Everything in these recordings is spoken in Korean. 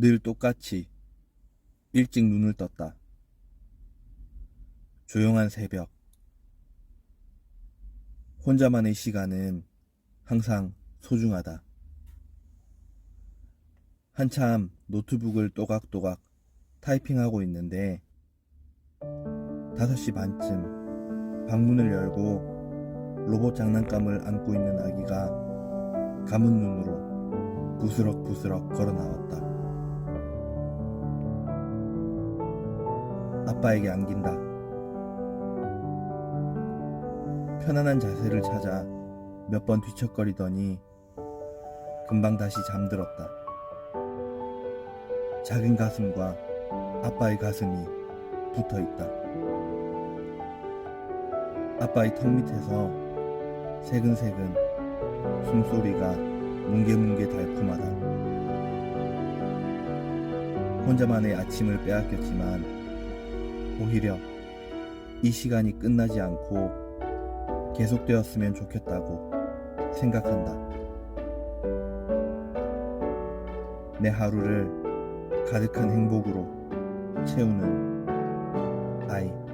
늘 똑같이 일찍 눈을 떴다. 조용한 새벽. 혼자만의 시간은 항상 소중하다. 한참 노트북을 또각또각 타이핑하고 있는데 5시 반쯤 방문을 열고 로봇 장난감을 안고 있는 아기가 감은 눈으로 부스럭부스럭 걸어 나왔다. 아빠에게 안긴다. 편안한 자세를 찾아 몇 번 뒤척거리더니 금방 다시 잠들었다. 작은 가슴과 아빠의 가슴이 붙어 있다. 아빠의 턱 밑에서 새근새근 숨소리가 뭉게뭉게 달콤하다. 혼자만의 아침을 빼앗겼지만 오히려 이 시간이 끝나지 않고 계속되었으면 좋겠다고 생각한다. 내 하루를 가득한 행복으로 채우는 아이.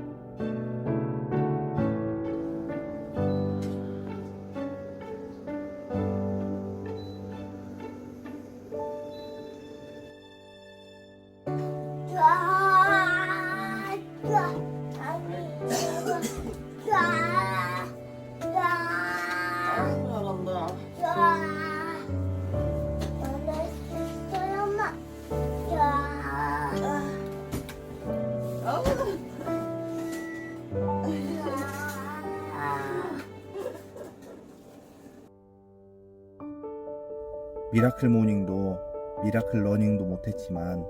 미라클 모닝도 미라클 러닝도 못했지만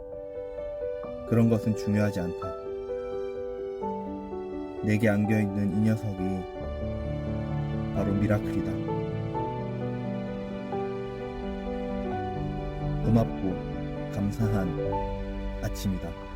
그런 것은 중요하지 않다. 내게 안겨 있는 이 녀석이 바로 미라클이다. 고맙고 감사한 아침이다.